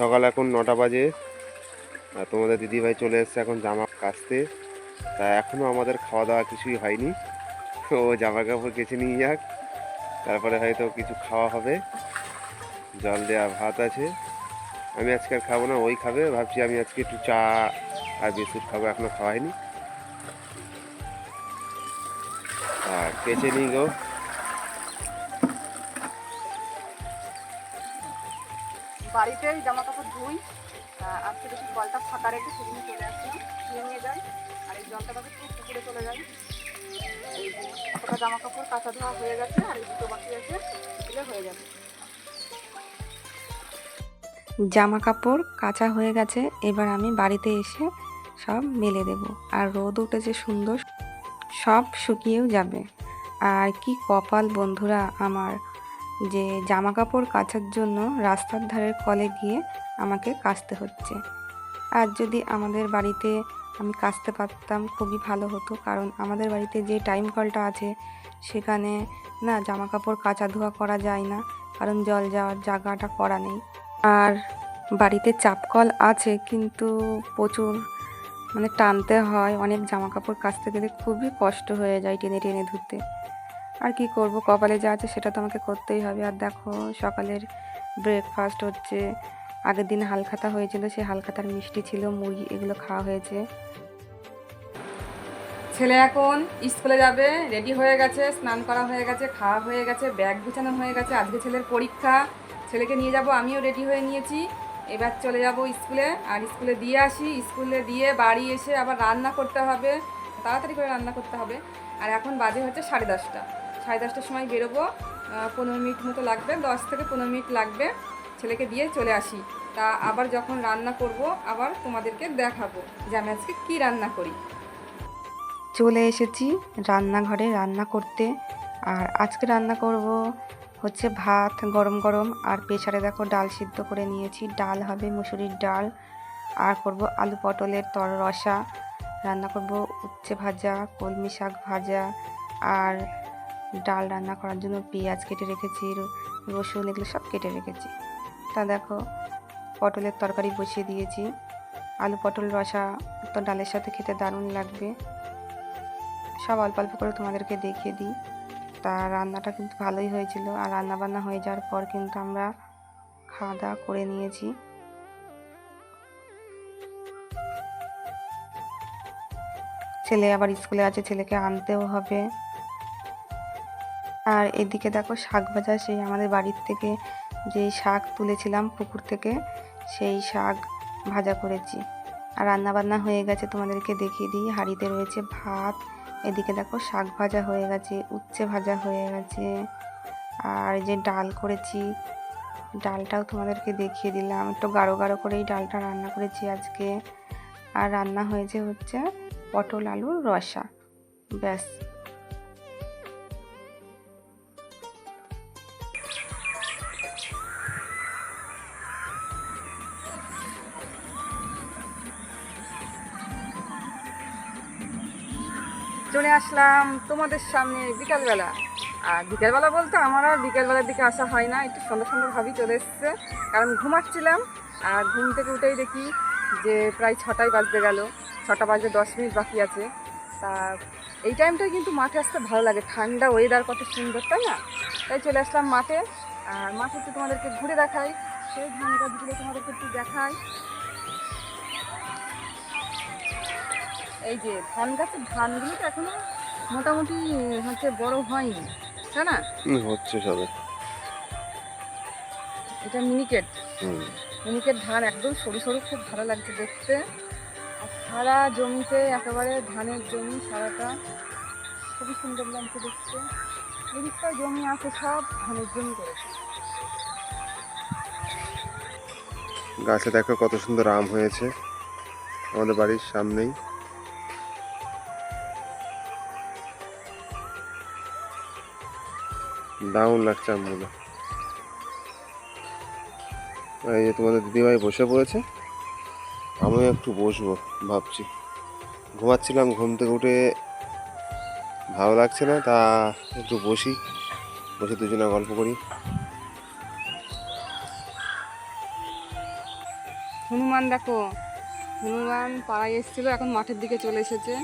সকাল এখন নটা বাজে। আর তোমাদের দিদিভাই চলে এসছে এখন জামা কাচতে। তা এখনও আমাদের খাওয়া দাওয়া কিছুই হয়নি। ও জামা কাপড় কেচে নিয়ে যাক। তারপরে হয়তো কিছু খাওয়া হবে। জল দেওয়া ভাত আছে। আমি আজকে আর খাব না, ওই খাবে। ভাবছি আমি আজকে একটু চা আর বিস্কুট খাব এখনও খাওয়া হয়নি। আর কেচে নিই গো। বাড়িতেই জামা কাপড় ধুই আজকে দেখি কলটা ফাঁকা রেখে সেদিন চলে আসলাম। নিয়ে যাই। আর এই জলটা তাদের খুব পুকুরে চলে যায়। এই যে, কতটা জামা কাপড় কাঁচা ধোয়া হয়ে গেছে আর এই দুটো বাকি আছে এগুলো হয়ে যাবে। জামা কাপড় কাঁচা হয়ে গেছে, এবার আমি বাড়িতে এসে সব মেলে দেব। আর রোদ উঠেছে সুন্দর, সব শুকিয়েও যাবে। আর কি কপাল বন্ধুরা আমার। যে জামা কাপড় কাচার জন্য রাস্তার ধারের কলে গিয়ে আমাকে কাচতে হচ্ছে। আর যদি আমাদের বাড়িতে আমি কাচতে পারতাম, খুবই ভালো হতো। কারণ আমাদের বাড়িতে যে টাইম কলটা আছে, সেখানে না জামা কাপড় কাচা ধোয়া করা যায় না। কারণ জল যাওয়ার জায়গাটা করা নেই। আর বাড়িতে চাপকল আছে, কিন্তু প্রচুর মানে টানতে হয়। অনেক জামা কাপড় কাচতে গেলে খুবই কষ্ট হয়ে যায় টেনে টেনে ধুতে আর কি করব? কপালে যা আছে সেটা তো আমাকে করতেই হবে। আর দেখো, সকালের ব্রেকফাস্ট হচ্ছে। আগের দিন হালখাতা হয়েছিল, সেই হালখাতার মিষ্টি ছিল, মুড়ি এগুলো খাওয়া হয়েছে। ছেলে এখন স্কুলে যাবে রেডি হয়ে গেছে, স্নান করা হয়ে গেছে, খাওয়া হয়ে গেছে ব্যাগ গুছানো হয়ে গেছে। আজকে ছেলের পরীক্ষা, ছেলেকে নিয়ে যাব, আমিও রেডি হয়ে নিয়েছি। এবার চলে যাব স্কুলে, আর স্কুলে দিয়ে আসি। স্কুলে দিয়ে বাড়ি এসে আবার রান্না করতে হবে। তাড়াতাড়ি করে রান্না করতে হবে। আর এখন বাজে হচ্ছে সাড়ে দশটা। সাড়ে দশটার সময় বেরোবো পনেরো মিনিট মতো লাগবে, দশ থেকে পনেরো মিনিট লাগবে ছেলেকে দিয়ে চলে আসি। তা আবার যখন রান্না করব, আবার তোমাদেরকে দেখাবো যে আমি আজকে কী রান্না করি। চলে এসেছি রান্নাঘরে রান্না করতে। আর আজকে রান্না করব হচ্ছে ভাত গরম গরম। আর প্রেসারে দেখো ডাল সিদ্ধ করে নিয়েছি। ডাল হবে মুসুরির ডাল। আর করব আলু পটলের তর রসা রান্না করব উচ্ছে ভাজা, কলমি শাক ভাজা। আর ডাল রান্না করার জন্য পেঁয়াজ কেটে রেখেছি রসুন এগুলো সব কেটে রেখেছি। তা দেখো, পটলের তরকারি বসিয়ে দিয়েছি। আলু পটল রসা তো ডালের সাথে খেতে দারুণ লাগবে। সব অল্প অল্প করে তোমাদেরকে দেখিয়ে দিই। তা রান্নাটা কিন্তু ভালোই হয়েছিল আর রান্না বান্না হয়ে যাওয়ার পর কিন্তু আমরা খাওয়া দাওয়া করে নিয়েছি। ছেলে আবার স্কুলে আছে, ছেলেকে আনতেও হবে। আর এদিকে দেখো শাক ভাজা, সেই আমাদের বাড়ির থেকে যেই শাক তুলেছিলাম পুকুর থেকে, সেই শাক ভাজা করেছি। আর রান্না বান্না হয়ে গেছে, তোমাদেরকে দেখিয়ে দিই। হাঁড়িতে রয়েছে ভাত, এদিকে দেখো শাক ভাজা হয়ে গেছে, উচ্ছে ভাজা হয়ে গেছে। আর যে ডাল করেছি, ডালটাও তোমাদেরকে দেখিয়ে দিলাম। একটু গাঢ় গাঢ় করেই ডালটা রান্না করেছি আজকে। আর রান্না হয়েছে হচ্ছে পটল আলুর রসা। ব্যাস। চলে আসলাম তোমাদের সামনে বিকালবেলা। আর বিকালবেলা বলতে আমার আর বিকালবেলার দিকে আসা হয় না, একটু সুন্দর সুন্দরভাবেই চলে এসছে। কারণ ঘুমাচ্ছিলাম, আর ঘুম থেকে উঠেই দেখি যে প্রায় ছটায় বাজতে গেল, ছটা বাজতে দশ মিনিট বাকি আছে। তা এই টাইমটাই কিন্তু মাঠে আসতে ভালো লাগে, ঠান্ডা ওয়েদার কত সুন্দর, তাই না? তাই চলে আসলাম মাঠে। আর মাঠে একটু তোমাদেরকে ঘুরে দেখাই, সেই ধান গাছগুলো তোমাদেরকে একটু দেখাই। এই যে ধান গাছের ধানগুলো তো এখনও মোটামুটি হচ্ছে বড় হয়নি তাই না? হচ্ছে সবে। এটা মিনিকেট। মিনিকেট ধান একদম সরু সরু খুব ভালো লাগছে দেখতে। আর সারা জমিতে একেবারে ধানের জমি সারাটা খুবই সুন্দর লাগছে দেখতে। এদিকটা জমি আছে সব ধানের জমি করেছে। গাছে দেখো কত সুন্দর আম হয়েছে। আমাদের বাড়ির সামনেই। দারুণ লাগছে আমগুলো এই যে তোমাদের দিদিভাই বসে পড়েছে, আমিও একটু বসবো, ভাবছি। ঘুমাচ্ছিলাম, ঘুম থেকে উঠে ভালো লাগছে না, তা একটু বসি, বসে দুজনে গল্প করি। হনুমান দেখো, হনুমান পাড়ায় এসেছিল, এখন মাঠের দিকে চলে এসেছে।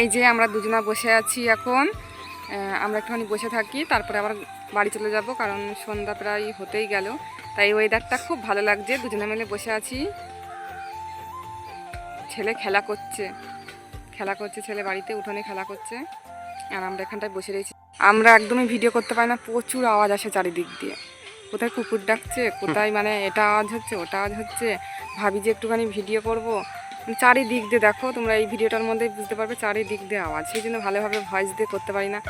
এই যে আমরা দুজনা বসে আছি এখন। আমরা একটুখানি বসে থাকি, তারপরে আবার বাড়ি চলে যাব, কারণ সন্ধ্যা প্রায় হতেই গেল। তাই ওয়েদারটা খুব ভালো লাগছে, দুজনে মিলে বসে আছি। ছেলে খেলা করছে। খেলা করছে, ছেলে বাড়িতে উঠোনে খেলা করছে, আর আমরা এখানটায় বসে রয়েছি। আমরা একদমই ভিডিও করতে পারি না, প্রচুর আওয়াজ আসে চারিদিক দিয়ে। কোথায় কুকুর ডাকছে, কোথায় মানে এটা আওয়াজ হচ্ছে, ওটা আওয়াজ হচ্ছে। ভাবি যে একটুখানি ভিডিও করব চারিদিক দিয়ে দেখো, তোমরা এই ভিডিওটার মধ্যে বুঝতে পারবে চারিদিক দিয়ে আওয়াজ। সেই জন্য ভালোভাবে ভয়েস দিয়ে করতে পারি না।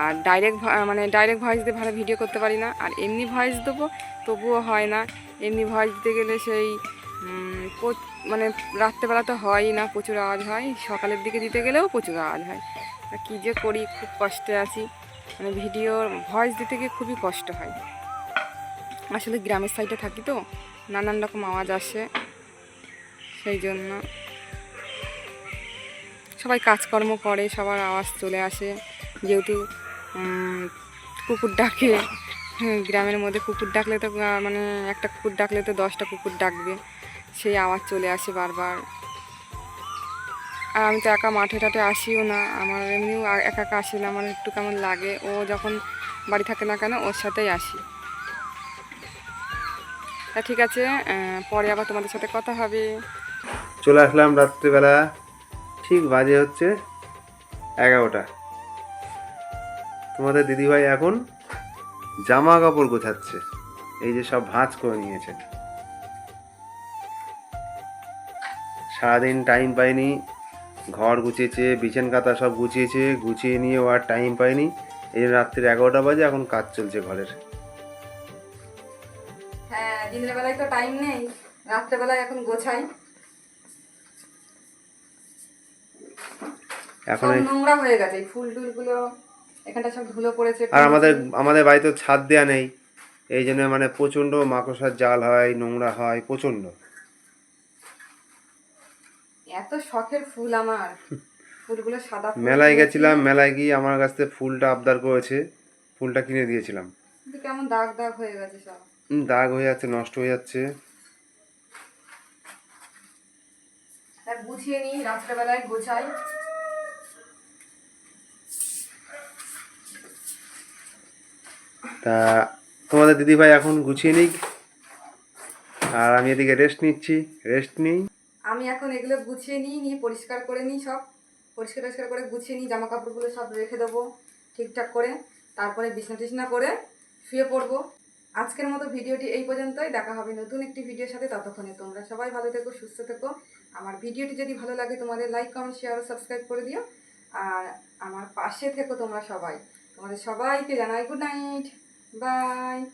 আর ডাইরেক্ট মানে ডাইরেক্ট ভয়েস দিয়ে ভালো ভিডিও করতে পারি না। আর এমনি ভয়েস দেবো, তবুও হয় না। এমনি ভয়েস দিতে গেলে সেই মানে রাত্রেবেলা তো হয়ই না, প্রচুর আওয়াজ হয়। সকালের দিকে দিতে গেলেও প্রচুর আওয়াজ হয়। কী যে করি, খুব কষ্টে আছি। মানে ভিডিওর ভয়েস দিতে গিয়ে খুবই কষ্ট হয়। আসলে গ্রামের সাইডে থাকি তো, নানান রকম আওয়াজ আসে। সেই জন্য সবাই কাজকর্ম করে সবার আওয়াজ চলে আসে। যেহেতু কুকুর ডাকে হ্যাঁ, গ্রামের মধ্যে কুকুর ডাকলে তো মানে একটা কুকুর ডাকলে তো দশটা কুকুর ডাকবে। সেই আওয়াজ চলে আসে বারবার। আর আমি তো একা মাঠে টাঠে আসিও না। আমার এমনিও একা একা আসি না আমার একটু কেমন লাগে। ও যখন বাড়ি থাকে না কেন ওর সাথেই আসি। তা ঠিক আছে পরে আবার তোমাদের সাথে কথা হবে। চলে আসলাম রাত্রিবেলা, ঠিক বাজে হচ্ছে এগারোটা। তোমাদের দিদিভাই এখন জামা কাপড় গোছাচ্ছে, এই যে সব ভাঁজ করে নিয়েছে। সারাদিন টাইম পাইনি, ঘর গুছিয়েছে, বিছান কাতা সব গুছিয়েছে, গুছিয়ে নিয়ে আর টাইম পাইনি। এই রাত্রির এগারোটা বাজে, এখন কাজ চলছে ঘরের। হ্যাঁ দিনের বেলায় তো টাইম নেই, রাত্রেবেলায় এখন গোছাই। এখন নোংরা হয়ে গেছে এই ফুল টুলগুলো এখানটা সব ধুলো পড়েছে আর আমাদের আমাদের বাড়িতে ছাদ দেওয়া নেই এই জন্য মানে প্রচণ্ড মাকড়সার জাল হয় নোংরা হয় প্রচণ্ড। এত শখের ফুল আমার ফুলগুলো সাদা মেলায় গেছিলাম মেলায় গিয়ে আমার কাছ থেকে ফুলটা আবদার করেছে ফুলটা কিনে দিয়েছিলাম। কেমন দাগ দাগ হয়ে গেছে সব। দাগ হয়ে যাচ্ছে নষ্ট হয়ে যাচ্ছে। গুছিয়ে নিই রাত্রেবেলায় গোছাই। তা তোমাদের দিদিভাই এখন গুছিয়ে নিক। আর আমি এদিকে রেস্ট নিচ্ছি। রেস্ট নিই। আমি এখন এগুলো গুছিয়ে নিই, নিয়ে পরিষ্কার করে নিই সব। পরিষ্কার টরিষ্কার করে গুছিয়ে নিই জামা কাপড়গুলো সব রেখে দেবো ঠিকঠাক করে। তারপরে বিছনা টিছনা করে শুয়ে পড়ব। আজকের মতো ভিডিওটি এই পর্যন্তই। দেখা হবে নতুন একটি ভিডিওর সাথে ততক্ষণে। তোমরা সবাই ভালো থেকো, সুস্থ থেকো। আমার ভিডিওটি যদি ভালো লাগে, তোমাদের লাইক কমেন্ট শেয়ার ও সাবস্ক্রাইব করে দিও। আর আমার পাশে থেকো তোমরা সবাই। তোমাদের সবাইকে জানাই গুড নাইট Bye.